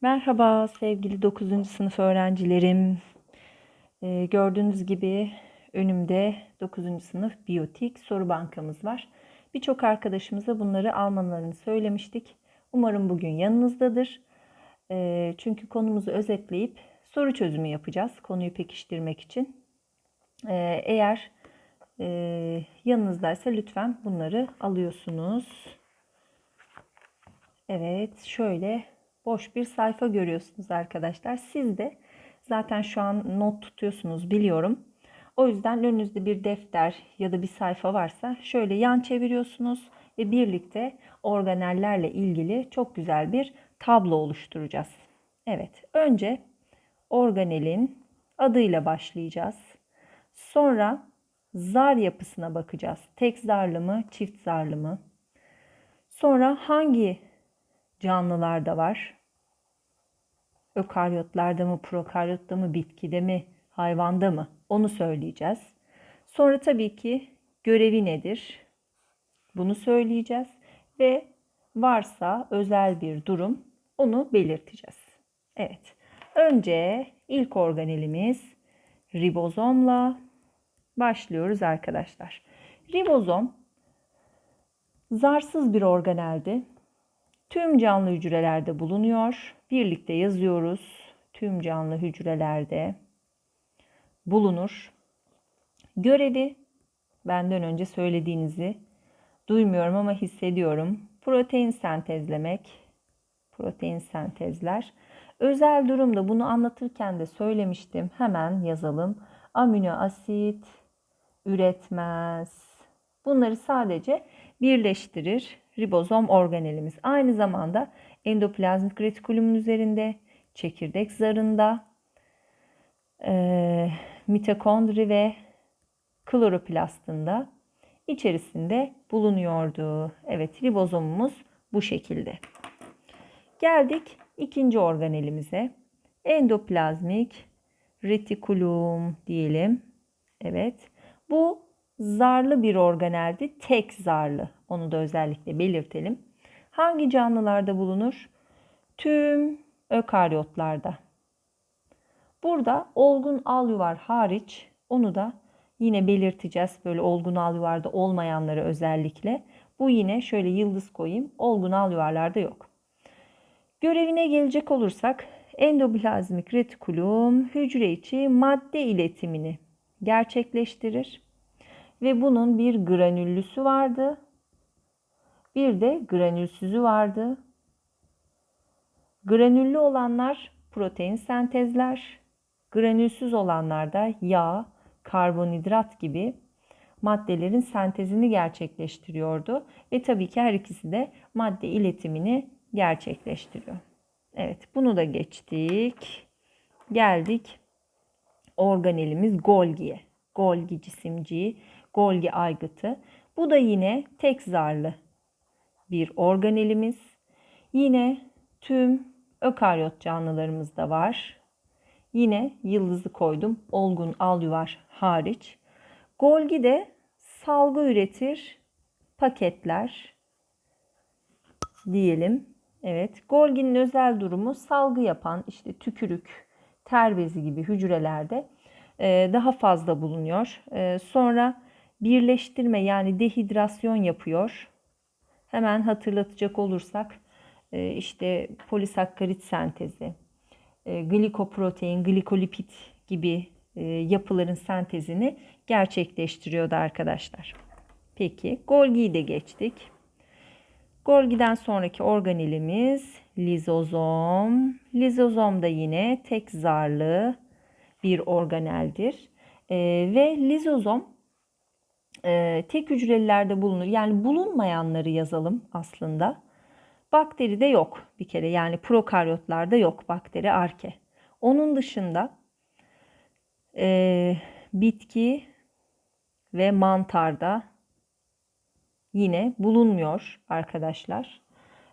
Merhaba sevgili 9. sınıf öğrencilerim. Ee, gördüğünüz gibi önümde 9. sınıf biyotik soru bankamız var. Birçok arkadaşımıza bunları almalarını söylemiştik. Umarım bugün yanınızdadır. Ee, çünkü konumuzu özetleyip soru çözümü yapacağız konuyu pekiştirmek için. Ee, eğer e, yanınızdaysa lütfen bunları alıyorsunuz. Evet şöyle boş bir sayfa görüyorsunuz arkadaşlar. Siz de zaten şu an not tutuyorsunuz biliyorum. O yüzden önünüzde bir defter ya da bir sayfa varsa şöyle yan çeviriyorsunuz ve birlikte organellerle ilgili çok güzel bir tablo oluşturacağız. Evet, önce organelin adıyla başlayacağız. Sonra zar yapısına bakacağız. Tek zarlı mı, çift zarlı mı? Sonra hangi canlılarda var? Ökaryotlarda mı, prokaryotta mı, bitkide mi, hayvanda mı? Onu söyleyeceğiz. Sonra tabii ki görevi nedir? Bunu söyleyeceğiz ve varsa özel bir durum onu belirteceğiz. Evet. Önce ilk organelimiz ribozomla başlıyoruz arkadaşlar. Ribozom zarsız bir organeldi. Tüm canlı hücrelerde bulunuyor. Birlikte yazıyoruz. Tüm canlı hücrelerde bulunur. Görevi benden önce söylediğinizi duymuyorum ama hissediyorum. Protein sentezlemek. Protein sentezler. Özel durumda bunu anlatırken de söylemiştim. Hemen yazalım. Amino asit üretmez. Bunları sadece birleştirir ribozom organelimiz. Aynı zamanda endoplazmik retikulumun üzerinde, çekirdek zarında, e, mitokondri ve kloroplastında içerisinde bulunuyordu. Evet ribozomumuz bu şekilde. Geldik ikinci organelimize. Endoplazmik retikulum diyelim. Evet. Bu zarlı bir organeldi. Tek zarlı. Onu da özellikle belirtelim. Hangi canlılarda bulunur? Tüm ökaryotlarda. Burada olgun alyuvar hariç onu da yine belirteceğiz. Böyle olgun alyuvarda olmayanları özellikle. Bu yine şöyle yıldız koyayım. Olgun alyuvarlarda yok. Görevine gelecek olursak endoplazmik retikulum hücre içi madde iletimini gerçekleştirir. Ve bunun bir granüllüsü vardı. Bir de granülsüzü vardı. Granüllü olanlar protein sentezler. Granülsüz olanlar da yağ, karbonhidrat gibi maddelerin sentezini gerçekleştiriyordu. Ve tabii ki her ikisi de madde iletimini gerçekleştiriyor. Evet bunu da geçtik. Geldik organelimiz Golgi'ye. Golgi cisimciği, Golgi aygıtı. Bu da yine tek zarlı bir organelimiz. Yine tüm ökaryot canlılarımızda var. Yine yıldızı koydum. Olgun alyuvar hariç. Golgi de salgı üretir, paketler diyelim. Evet, Golgi'nin özel durumu salgı yapan işte tükürük, ter bezi gibi hücrelerde daha fazla bulunuyor. Sonra birleştirme yani dehidrasyon yapıyor. Hemen hatırlatacak olursak işte polisakkarit sentezi, glikoprotein, glikolipid gibi yapıların sentezini gerçekleştiriyordu arkadaşlar. Peki Golgi'yi de geçtik. Golgi'den sonraki organelimiz lizozom. Lizozom da yine tek zarlı bir organeldir. E, ve lizozom e, tek hücrelilerde bulunur. Yani bulunmayanları yazalım aslında. Bakteri de yok bir kere. Yani prokaryotlarda yok bakteri arke. Onun dışında e, bitki ve mantarda yine bulunmuyor arkadaşlar.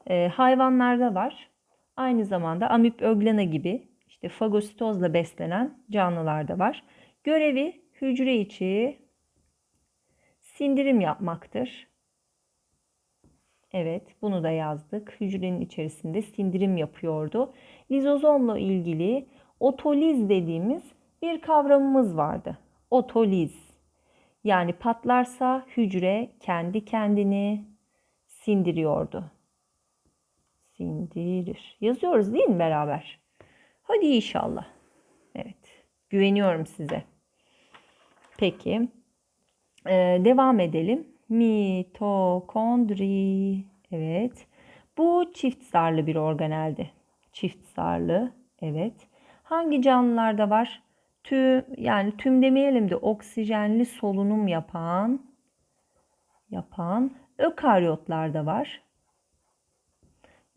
E, hayvanlarda var. Aynı zamanda amip öglena gibi işte fagositozla beslenen canlılarda var. Görevi hücre içi sindirim yapmaktır. Evet, bunu da yazdık. Hücrenin içerisinde sindirim yapıyordu. Lizozomla ilgili otoliz dediğimiz bir kavramımız vardı. Otoliz. Yani patlarsa hücre kendi kendini sindiriyordu. Sindirir. Yazıyoruz değil mi beraber? Hadi inşallah. Evet. Güveniyorum size. Peki. Ee, devam edelim. Mitokondri. Evet. Bu çift zarlı bir organeldi. Çift zarlı. Evet. Hangi canlılarda var? Tüm yani tüm demeyelim de oksijenli solunum yapan yapan ökaryotlarda var.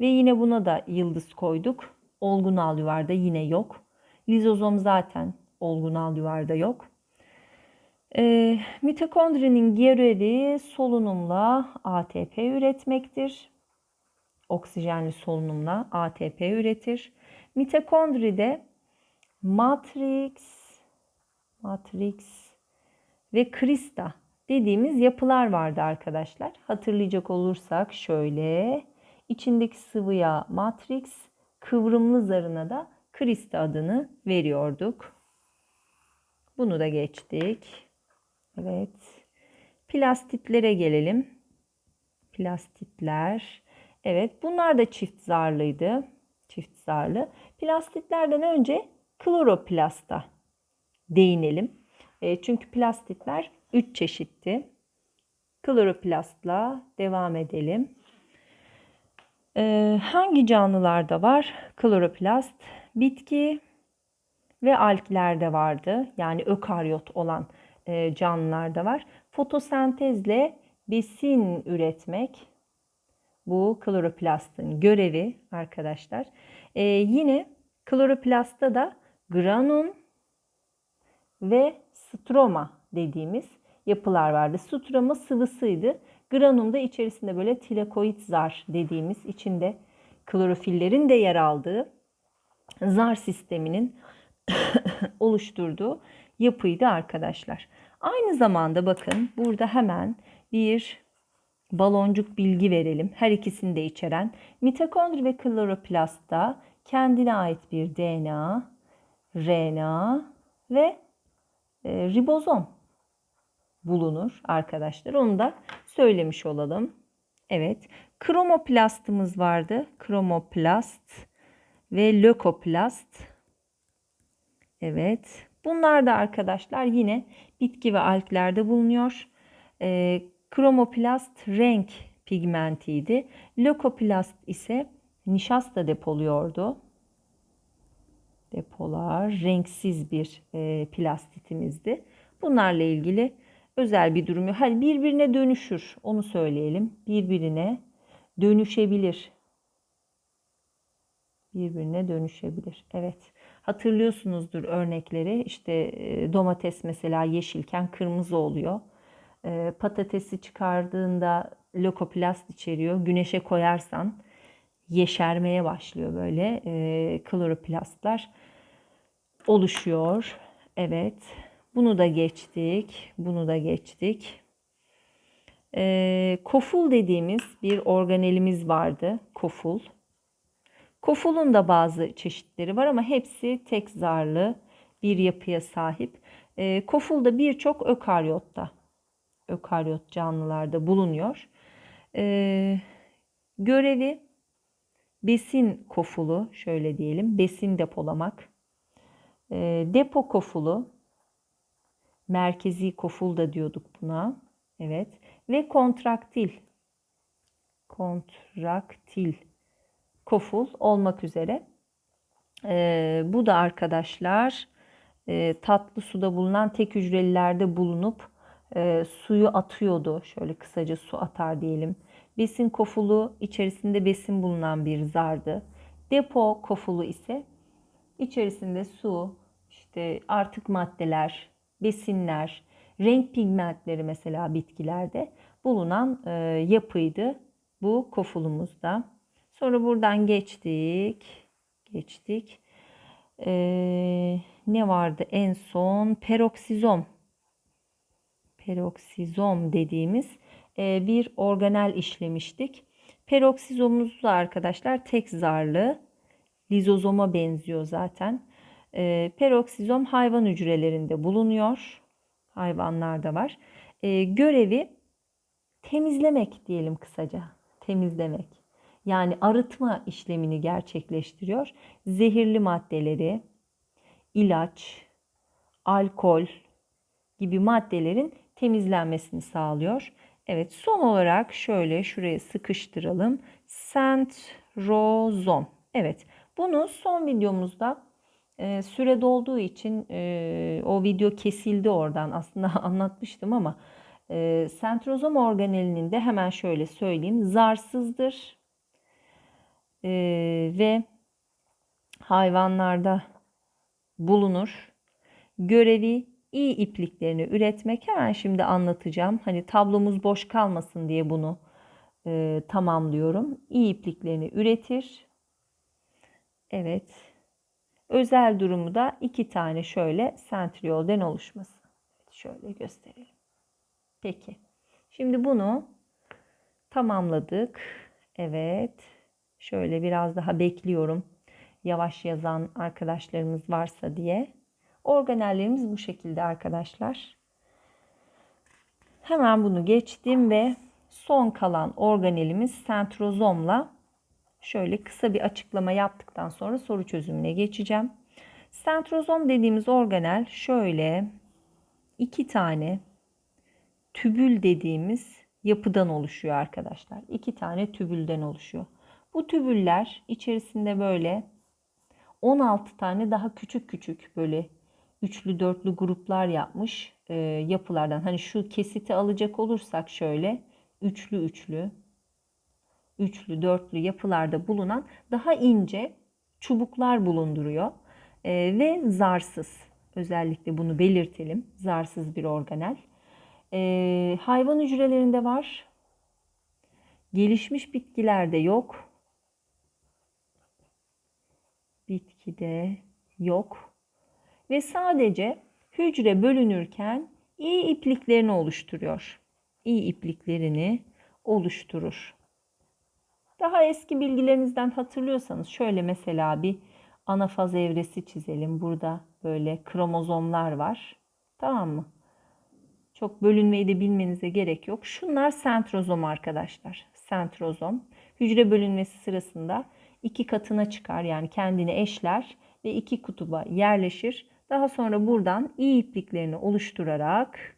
Ve yine buna da yıldız koyduk. Olgunal yuvarda yine yok. Lizozom zaten olgunal yuvarda yok. E, mitokondrinin görevi solunumla ATP üretmektir. Oksijenli solunumla ATP üretir. Mitokondride matrix, matrix ve krista dediğimiz yapılar vardı arkadaşlar. Hatırlayacak olursak şöyle içindeki sıvıya matrix, kıvrımlı zarına da krista adını veriyorduk. Bunu da geçtik. Evet. Plastitlere gelelim. Plastitler. Evet bunlar da çift zarlıydı. Çift zarlı. Plastitlerden önce kloroplasta değinelim. E, çünkü plastitler 3 çeşitti. Kloroplastla devam edelim. E, hangi canlılarda var kloroplast? Bitki ve alglerde vardı. Yani ökaryot olan canlılarda var. Fotosentezle besin üretmek bu kloroplastın görevi arkadaşlar. E, yine kloroplastta da granum ve stroma dediğimiz yapılar vardı. Stroma sıvısıydı. Granum da içerisinde böyle tilakoid zar dediğimiz içinde klorofillerin de yer aldığı zar sisteminin oluşturduğu yapıydı arkadaşlar. Aynı zamanda bakın burada hemen bir baloncuk bilgi verelim. Her ikisini de içeren mitokondri ve kloroplastta kendine ait bir DNA, RNA ve e, ribozom bulunur arkadaşlar. Onu da söylemiş olalım. Evet. Kromoplastımız vardı. Kromoplast ve lökoplast. Evet. Bunlar da arkadaşlar yine bitki ve alglerde bulunuyor. E, kromoplast renk pigmentiydi. Lökoplast ise nişasta depoluyordu. Depolar renksiz bir e, plastitimizdi. Bunlarla ilgili özel bir durum yok. Hadi birbirine dönüşür onu söyleyelim. Birbirine dönüşebilir. Birbirine dönüşebilir. Evet. Hatırlıyorsunuzdur örnekleri. İşte e, domates mesela yeşilken kırmızı oluyor. E, patatesi çıkardığında lökoplast içeriyor. Güneşe koyarsan yeşermeye başlıyor böyle e, kloroplastlar oluşuyor. Evet. Bunu da geçtik. Bunu da geçtik. E, koful dediğimiz bir organelimiz vardı. Koful. Kofulun da bazı çeşitleri var ama hepsi tek zarlı bir yapıya sahip. E, koful da birçok ökaryotta, ökaryot canlılarda bulunuyor. E, görevi besin kofulu, şöyle diyelim, besin depolamak. E, depo kofulu, merkezi koful da diyorduk buna. Evet. Ve kontraktil. Kontraktil koful olmak üzere. E, bu da arkadaşlar e, tatlı suda bulunan tek hücrelilerde bulunup e, suyu atıyordu. Şöyle kısaca su atar diyelim. Besin kofulu içerisinde besin bulunan bir zardı. Depo kofulu ise içerisinde su, işte artık maddeler, besinler, renk pigmentleri mesela bitkilerde bulunan e, yapıydı bu kofulumuzda. Sonra buradan geçtik. Geçtik. Ee, ne vardı en son? Peroksizom. Peroksizom dediğimiz e, bir organel işlemiştik. Peroksizomumuz da arkadaşlar tek zarlı. Lizozoma benziyor zaten. E, peroksizom hayvan hücrelerinde bulunuyor. Hayvanlarda var. E, görevi temizlemek diyelim kısaca. Temizlemek. Yani arıtma işlemini gerçekleştiriyor. Zehirli maddeleri, ilaç, alkol gibi maddelerin temizlenmesini sağlıyor. Evet son olarak şöyle şuraya sıkıştıralım. Centrozom. Evet bunu son videomuzda e, süre dolduğu için e, o video kesildi oradan. Aslında anlatmıştım ama e, sentrozom organelinin de hemen şöyle söyleyeyim. Zarsızdır e, ve hayvanlarda bulunur. Görevi iyi ipliklerini üretmek. Hemen şimdi anlatacağım. Hani tablomuz boş kalmasın diye bunu e, tamamlıyorum. İyi ipliklerini üretir. Evet. Özel durumu da iki tane şöyle sentriolden oluşması. Şöyle gösterelim. Peki. Şimdi bunu tamamladık. Evet. Şöyle biraz daha bekliyorum. Yavaş yazan arkadaşlarımız varsa diye. Organellerimiz bu şekilde arkadaşlar. Hemen bunu geçtim ve son kalan organelimiz sentrozomla şöyle kısa bir açıklama yaptıktan sonra soru çözümüne geçeceğim. Sentrozom dediğimiz organel şöyle iki tane tübül dediğimiz yapıdan oluşuyor arkadaşlar. İki tane tübülden oluşuyor. Bu tübüller içerisinde böyle 16 tane daha küçük küçük böyle üçlü dörtlü gruplar yapmış e, yapılardan. Hani şu kesiti alacak olursak şöyle üçlü üçlü üçlü dörtlü yapılarda bulunan daha ince çubuklar bulunduruyor e, ve zarsız. Özellikle bunu belirtelim. Zarsız bir organel. E, hayvan hücrelerinde var. Gelişmiş bitkilerde yok. Bitkide yok. Ve sadece hücre bölünürken iyi ipliklerini oluşturuyor. İyi ipliklerini oluşturur. Daha eski bilgilerinizden hatırlıyorsanız şöyle mesela bir anafaz evresi çizelim. Burada böyle kromozomlar var. Tamam mı? Çok bölünmeyi de bilmenize gerek yok. Şunlar sentrozom arkadaşlar. Sentrozom. Hücre bölünmesi sırasında iki katına çıkar yani kendini eşler ve iki kutuba yerleşir. Daha sonra buradan iyi ipliklerini oluşturarak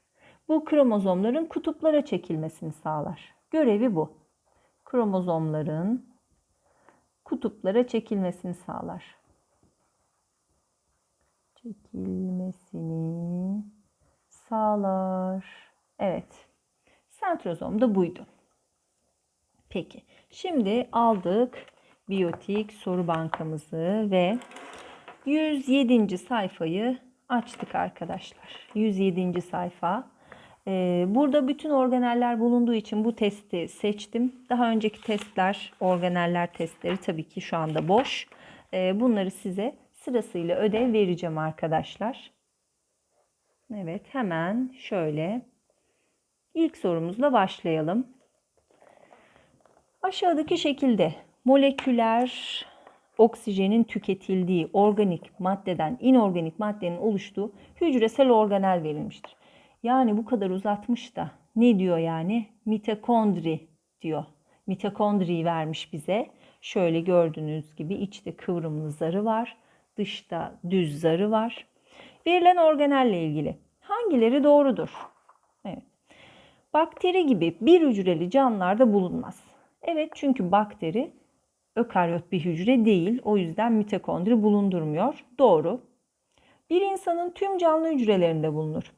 bu kromozomların kutuplara çekilmesini sağlar. Görevi bu. Kromozomların kutuplara çekilmesini sağlar. Çekilmesini sağlar. Evet. Sentrozom da buydu. Peki. Şimdi aldık biyotik soru bankamızı ve 107. sayfayı açtık arkadaşlar. 107. sayfa. Ee, burada bütün organeller bulunduğu için bu testi seçtim. Daha önceki testler, organeller testleri tabii ki şu anda boş. Ee, bunları size sırasıyla ödev vereceğim arkadaşlar. Evet hemen şöyle ilk sorumuzla başlayalım. Aşağıdaki şekilde moleküler oksijenin tüketildiği organik maddeden inorganik maddenin oluştuğu hücresel organel verilmiştir. Yani bu kadar uzatmış da ne diyor yani? Mitokondri diyor. Mitokondriyi vermiş bize. Şöyle gördüğünüz gibi içte kıvrımlı zarı var. Dışta düz zarı var. Verilen organelle ilgili hangileri doğrudur? Evet. Bakteri gibi bir hücreli canlılarda bulunmaz. Evet çünkü bakteri ökaryot bir hücre değil. O yüzden mitokondri bulundurmuyor. Doğru. Bir insanın tüm canlı hücrelerinde bulunur.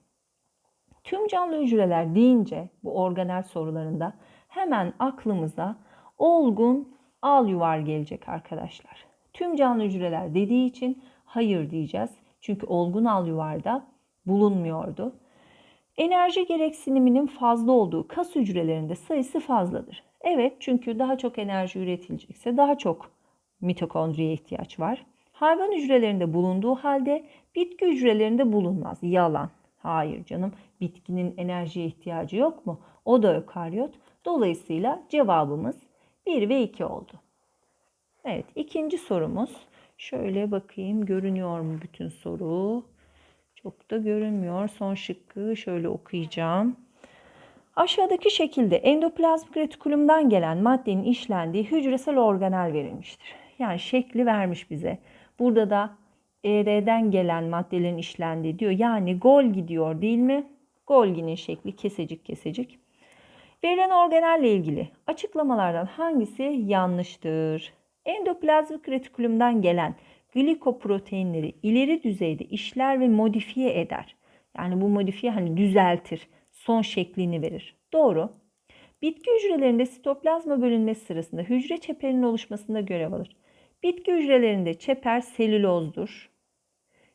Tüm canlı hücreler deyince bu organel sorularında hemen aklımıza olgun al yuvar gelecek arkadaşlar. Tüm canlı hücreler dediği için hayır diyeceğiz. Çünkü olgun al yuvarda bulunmuyordu. Enerji gereksiniminin fazla olduğu kas hücrelerinde sayısı fazladır. Evet çünkü daha çok enerji üretilecekse daha çok mitokondriye ihtiyaç var. Hayvan hücrelerinde bulunduğu halde bitki hücrelerinde bulunmaz. Yalan. Hayır canım. Bitkinin enerjiye ihtiyacı yok mu? O da ökaryot. Dolayısıyla cevabımız 1 ve 2 oldu. Evet ikinci sorumuz. Şöyle bakayım görünüyor mu bütün soru? Çok da görünmüyor. Son şıkkı şöyle okuyacağım. Aşağıdaki şekilde endoplazmik retikulumdan gelen maddenin işlendiği hücresel organel verilmiştir. Yani şekli vermiş bize. Burada da ER'den gelen maddelerin işlendiği diyor. Yani Golgi diyor değil mi? Golgi'nin şekli kesecik kesecik. Verilen organelle ilgili açıklamalardan hangisi yanlıştır? Endoplazmik retikulumdan gelen glikoproteinleri ileri düzeyde işler ve modifiye eder. Yani bu modifiye hani düzeltir, son şeklini verir. Doğru. Bitki hücrelerinde sitoplazma bölünmesi sırasında hücre çeperinin oluşmasında görev alır. Bitki hücrelerinde çeper selülozdur.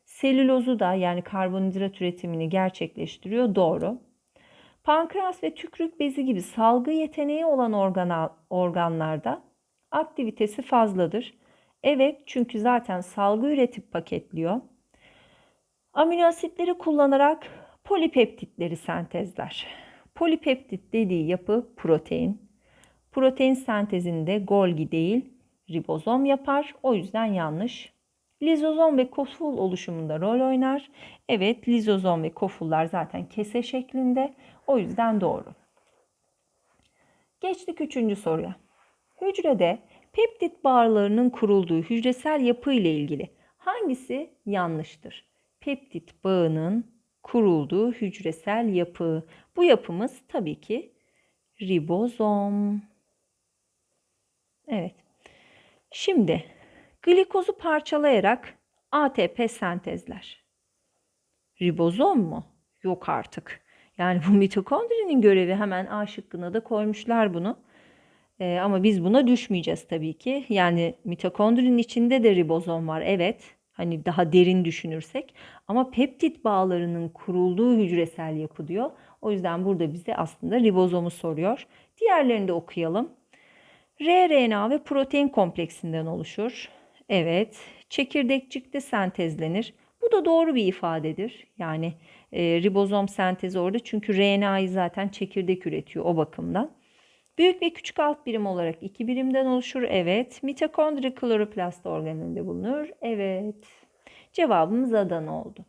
Selülozu da yani karbonhidrat üretimini gerçekleştiriyor. Doğru. Pankreas ve tükrük bezi gibi salgı yeteneği olan organa, organlarda aktivitesi fazladır. Evet çünkü zaten salgı üretip paketliyor. Amino asitleri kullanarak polipeptitleri sentezler. Polipeptit dediği yapı protein. Protein sentezinde Golgi değil ribozom yapar. O yüzden yanlış. Lizozom ve koful oluşumunda rol oynar. Evet lizozom ve kofullar zaten kese şeklinde. O yüzden doğru. Geçtik üçüncü soruya. Hücrede peptit bağlarının kurulduğu hücresel yapı ile ilgili hangisi yanlıştır? Peptit bağının kurulduğu hücresel yapı. Bu yapımız tabii ki ribozom. Evet. Şimdi glikozu parçalayarak ATP sentezler. Ribozom mu? Yok artık. Yani bu mitokondrinin görevi hemen A şıkkına da koymuşlar bunu. Ee, ama biz buna düşmeyeceğiz tabii ki. Yani mitokondrinin içinde de ribozom var evet. Hani daha derin düşünürsek. Ama peptit bağlarının kurulduğu hücresel yapı diyor. O yüzden burada bize aslında ribozomu soruyor. Diğerlerini de okuyalım. rRNA ve protein kompleksinden oluşur. Evet. Çekirdekçikte sentezlenir. Bu da doğru bir ifadedir. Yani e, ribozom sentezi orada çünkü RNA'yı zaten çekirdek üretiyor o bakımdan. Büyük ve küçük alt birim olarak iki birimden oluşur. Evet. Mitokondri kloroplast organelinde bulunur. Evet. Cevabımız Adana oldu.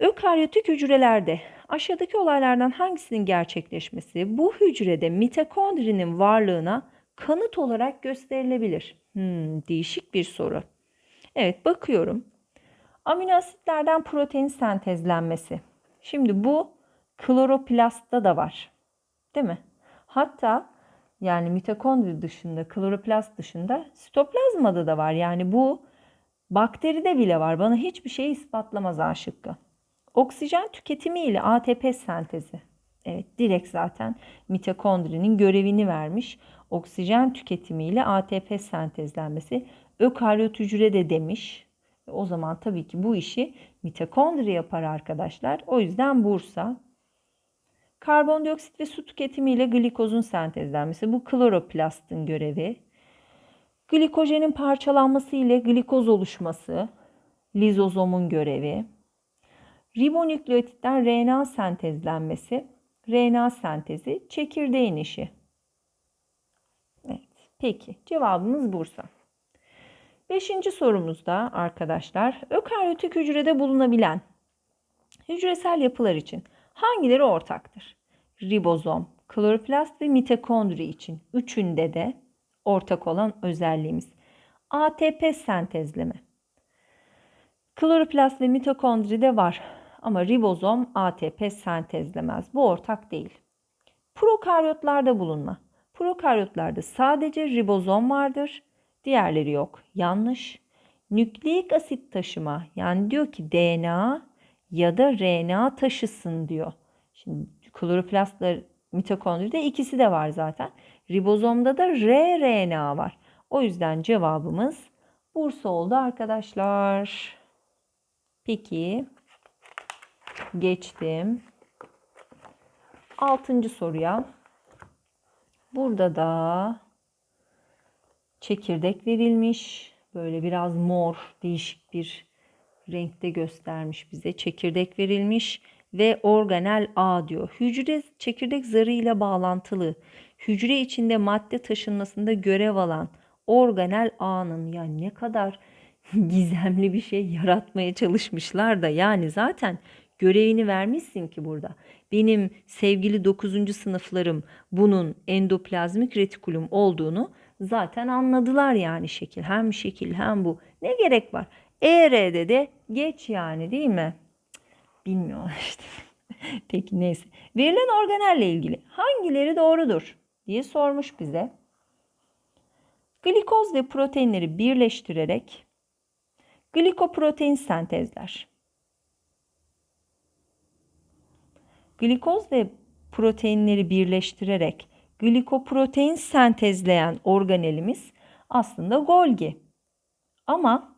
Ökaryotik hücrelerde aşağıdaki olaylardan hangisinin gerçekleşmesi bu hücrede mitokondrinin varlığına kanıt olarak gösterilebilir? Hmm, değişik bir soru. Evet bakıyorum. Amino asitlerden protein sentezlenmesi. Şimdi bu kloroplastta da var. Değil mi? Hatta yani mitokondri dışında, kloroplast dışında sitoplazmada da var. Yani bu bakteride bile var. Bana hiçbir şey ispatlamaz A şıkkı. Oksijen tüketimi ile ATP sentezi. Evet direkt zaten mitokondrinin görevini vermiş. Oksijen tüketimi ile ATP sentezlenmesi. Ökaryot hücre de demiş. O zaman tabii ki bu işi mitokondri yapar arkadaşlar. O yüzden Bursa. Karbondioksit ve su tüketimi ile glikozun sentezlenmesi. Bu kloroplastın görevi. Glikojenin parçalanması ile glikoz oluşması. Lizozomun görevi. Ribonükleotitten RNA sentezlenmesi. RNA sentezi çekirdeğin işi. Evet. Peki cevabımız Bursa. Beşinci sorumuzda arkadaşlar ökaryotik hücrede bulunabilen hücresel yapılar için hangileri ortaktır? Ribozom, kloroplast ve mitokondri için üçünde de ortak olan özelliğimiz ATP sentezleme. Kloroplast ve mitokondride var ama ribozom ATP sentezlemez. Bu ortak değil. Prokaryotlarda bulunma. Prokaryotlarda sadece ribozom vardır. Diğerleri yok. Yanlış. Nükleik asit taşıma yani diyor ki DNA ya da RNA taşısın diyor. Şimdi kloroplastla mitokondride ikisi de var zaten. Ribozomda da rRNA var. O yüzden cevabımız Bursa oldu arkadaşlar. Peki geçtim. Altıncı soruya. Burada da çekirdek verilmiş. Böyle biraz mor, değişik bir renkte göstermiş bize. Çekirdek verilmiş ve organel A diyor. Hücre çekirdek zarı ile bağlantılı. hücre içinde madde taşınmasında görev alan organel ağının yani ne kadar gizemli bir şey yaratmaya çalışmışlar da yani zaten görevini vermişsin ki burada. Benim sevgili 9. sınıflarım bunun endoplazmik retikulum olduğunu zaten anladılar yani şekil. Hem şekil hem bu. Ne gerek var? ER'de de geç yani değil mi? Bilmiyorlar işte. Peki neyse. Verilen organelle ilgili hangileri doğrudur diye sormuş bize. Glikoz ve proteinleri birleştirerek glikoprotein sentezler. Glikoz ve proteinleri birleştirerek glikoprotein sentezleyen organelimiz aslında Golgi. Ama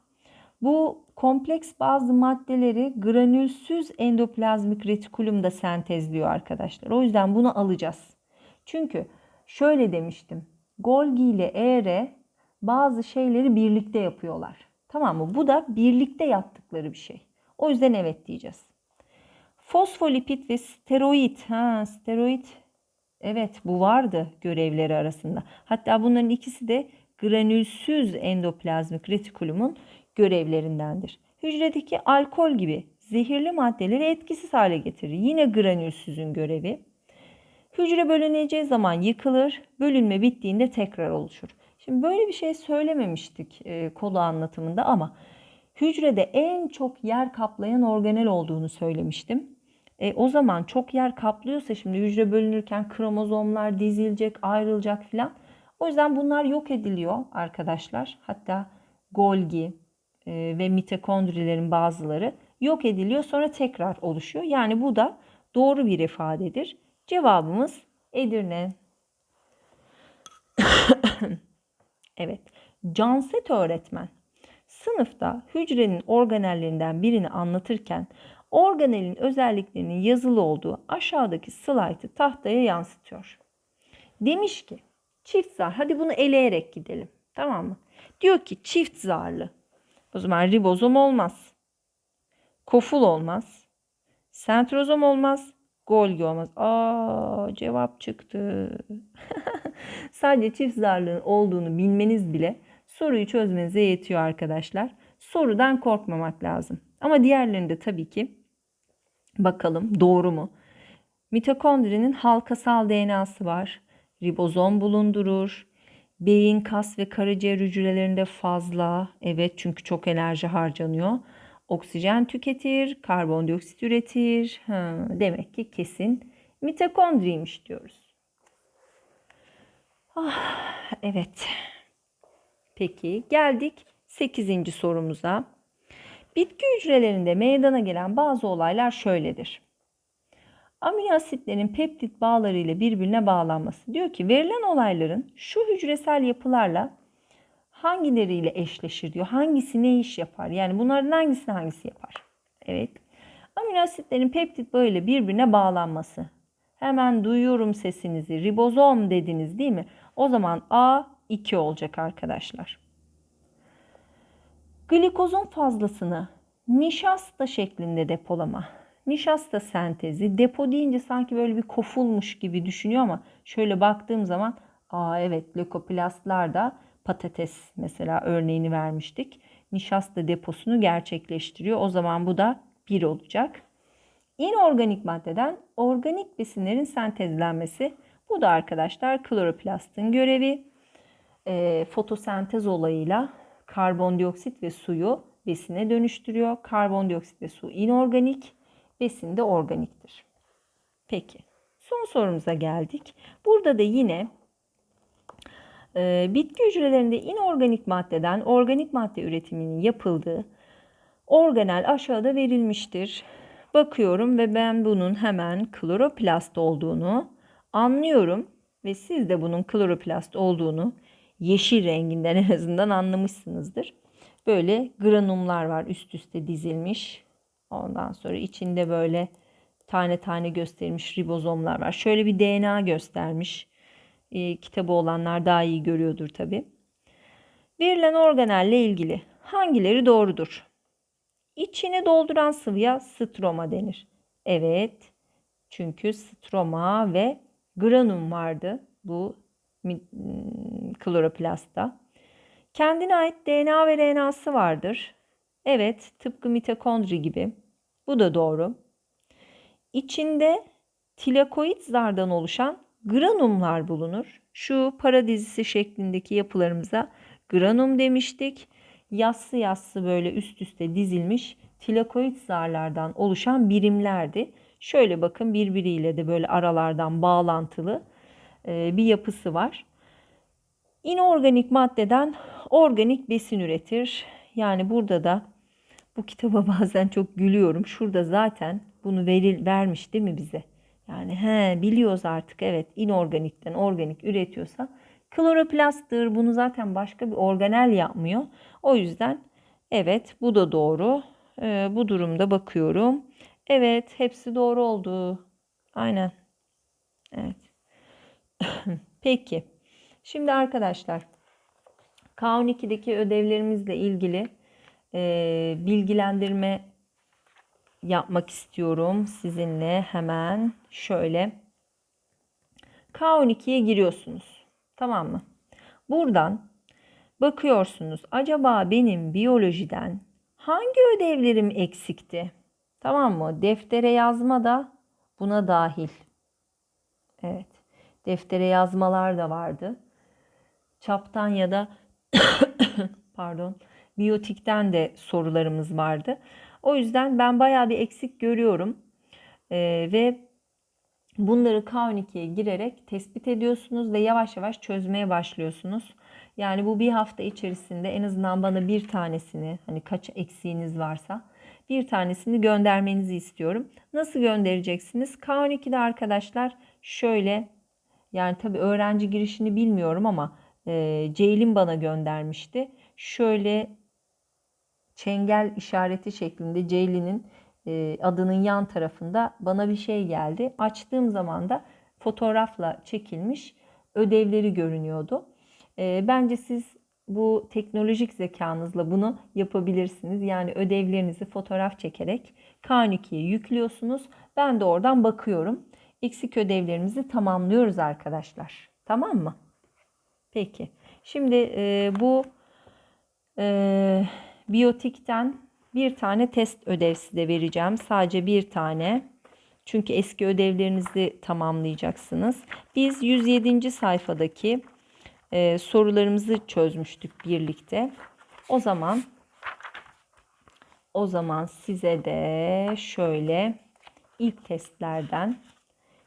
bu kompleks bazı maddeleri granülsüz endoplazmik retikulumda sentezliyor arkadaşlar. O yüzden bunu alacağız. Çünkü şöyle demiştim. Golgi ile ER bazı şeyleri birlikte yapıyorlar. Tamam mı? Bu da birlikte yaptıkları bir şey. O yüzden evet diyeceğiz. Fosfolipid ve steroid. Ha, steroid. Evet bu vardı görevleri arasında. Hatta bunların ikisi de granülsüz endoplazmik retikulumun görevlerindendir. Hücredeki alkol gibi zehirli maddeleri etkisiz hale getirir. Yine granülsüzün görevi. Hücre bölüneceği zaman yıkılır, bölünme bittiğinde tekrar oluşur. Şimdi böyle bir şey söylememiştik e, kolu anlatımında ama hücrede en çok yer kaplayan organel olduğunu söylemiştim. E, o zaman çok yer kaplıyorsa şimdi hücre bölünürken kromozomlar dizilecek, ayrılacak filan. O yüzden bunlar yok ediliyor arkadaşlar. Hatta Golgi ve mitokondrilerin bazıları yok ediliyor sonra tekrar oluşuyor. Yani bu da doğru bir ifadedir. Cevabımız Edirne. evet. Canset öğretmen sınıfta hücrenin organellerinden birini anlatırken organelin özelliklerinin yazılı olduğu aşağıdaki slaytı tahtaya yansıtıyor. Demiş ki çift zar hadi bunu eleyerek gidelim tamam mı? Diyor ki çift zarlı. O zaman ribozom olmaz. Koful olmaz. Sentrozom olmaz. Golgi olmaz. Aa cevap çıktı. Sadece çift zarlığın olduğunu bilmeniz bile soruyu çözmenize yetiyor arkadaşlar. Sorudan korkmamak lazım. Ama diğerlerinde tabii ki bakalım doğru mu? Mitokondrinin halkasal DNA'sı var. Ribozom bulundurur. Beyin, kas ve karaciğer hücrelerinde fazla. Evet çünkü çok enerji harcanıyor. Oksijen tüketir, karbondioksit üretir. Ha, demek ki kesin mitokondriymiş diyoruz. Ah, evet. Peki geldik 8. sorumuza. Bitki hücrelerinde meydana gelen bazı olaylar şöyledir. Amino asitlerin peptit bağları ile birbirine bağlanması. Diyor ki verilen olayların şu hücresel yapılarla hangileriyle eşleşir diyor. Hangisi ne iş yapar? Yani bunların hangisini hangisi yapar? Evet. Amino asitlerin peptit bağı ile birbirine bağlanması. Hemen duyuyorum sesinizi. Ribozom dediniz değil mi? O zaman A 2 olacak arkadaşlar. Glikozun fazlasını nişasta şeklinde depolama. Nişasta sentezi depo deyince sanki böyle bir kofulmuş gibi düşünüyor ama şöyle baktığım zaman aa evet lökoplastlar da patates mesela örneğini vermiştik. Nişasta deposunu gerçekleştiriyor. O zaman bu da 1 olacak. İnorganik maddeden organik besinlerin sentezlenmesi. Bu da arkadaşlar kloroplastın görevi. E, fotosentez olayıyla karbondioksit ve suyu besine dönüştürüyor. Karbondioksit ve su inorganik, besin de organiktir. Peki son sorumuza geldik. Burada da yine e, bitki hücrelerinde inorganik maddeden organik madde üretiminin yapıldığı organel aşağıda verilmiştir. Bakıyorum ve ben bunun hemen kloroplast olduğunu anlıyorum ve siz de bunun kloroplast olduğunu yeşil renginden en azından anlamışsınızdır. Böyle granumlar var üst üste dizilmiş. Ondan sonra içinde böyle tane tane göstermiş ribozomlar var. Şöyle bir DNA göstermiş. E, kitabı olanlar daha iyi görüyordur tabi. Verilen organelle ilgili hangileri doğrudur? İçini dolduran sıvıya stroma denir. Evet. Çünkü stroma ve granum vardı. bu mi- m, kloroplastta. Kendine ait DNA ve RNA'sı vardır. Evet, tıpkı mitokondri gibi. Bu da doğru. İçinde tilakoid zardan oluşan granumlar bulunur. Şu para dizisi şeklindeki yapılarımıza granum demiştik. Yassı yassı böyle üst üste dizilmiş tilakoid zarlardan oluşan birimlerdi. Şöyle bakın birbiriyle de böyle aralardan bağlantılı e, bir yapısı var. İnorganik maddeden organik besin üretir. Yani burada da bu kitaba bazen çok gülüyorum. Şurada zaten bunu veril, vermiş değil mi bize? Yani he biliyoruz artık evet inorganikten organik üretiyorsa kloroplasttır. Bunu zaten başka bir organel yapmıyor. O yüzden evet bu da doğru. Ee, bu durumda bakıyorum. Evet hepsi doğru oldu. Aynen. Evet. Peki. Şimdi arkadaşlar K12'deki ödevlerimizle ilgili e, bilgilendirme yapmak istiyorum sizinle hemen şöyle K12'ye giriyorsunuz tamam mı? Buradan bakıyorsunuz acaba benim biyolojiden hangi ödevlerim eksikti? Tamam mı? Deftere yazma da buna dahil. Evet. Deftere yazmalar da vardı. Çaptan ya da pardon biyotikten de sorularımız vardı. O yüzden ben bayağı bir eksik görüyorum. Ee, ve bunları K12'ye girerek tespit ediyorsunuz ve yavaş yavaş çözmeye başlıyorsunuz. Yani bu bir hafta içerisinde en azından bana bir tanesini hani kaç eksiğiniz varsa bir tanesini göndermenizi istiyorum. Nasıl göndereceksiniz? K12'de arkadaşlar şöyle yani tabii öğrenci girişini bilmiyorum ama e, Ceylin bana göndermişti. Şöyle çengel işareti şeklinde Ceylin'in e, adının yan tarafında bana bir şey geldi. Açtığım zaman da fotoğrafla çekilmiş ödevleri görünüyordu. E, bence siz bu teknolojik zekanızla bunu yapabilirsiniz. Yani ödevlerinizi fotoğraf çekerek K12'ye yüklüyorsunuz. Ben de oradan bakıyorum. Eksik ödevlerimizi tamamlıyoruz arkadaşlar. Tamam mı? Peki. Şimdi e, bu e, biyotikten bir tane test ödevsi de vereceğim. Sadece bir tane. Çünkü eski ödevlerinizi tamamlayacaksınız. Biz 107. sayfadaki e, sorularımızı çözmüştük birlikte. O zaman o zaman size de şöyle ilk testlerden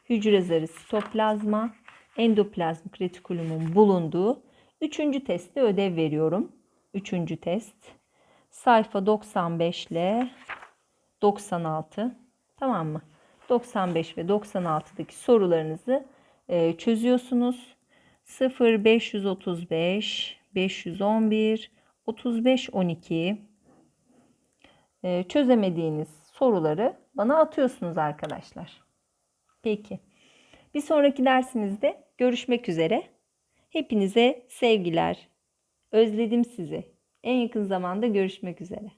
hücre zarı sitoplazma, endoplazmik retikulumun bulunduğu üçüncü testte ödev veriyorum. Üçüncü test. Sayfa 95 ile 96. Tamam mı? 95 ve 96'daki sorularınızı e, çözüyorsunuz. 0 535 511 35 12 e, çözemediğiniz soruları bana atıyorsunuz arkadaşlar. Peki. Bir sonraki dersimizde görüşmek üzere. Hepinize sevgiler. Özledim sizi. En yakın zamanda görüşmek üzere.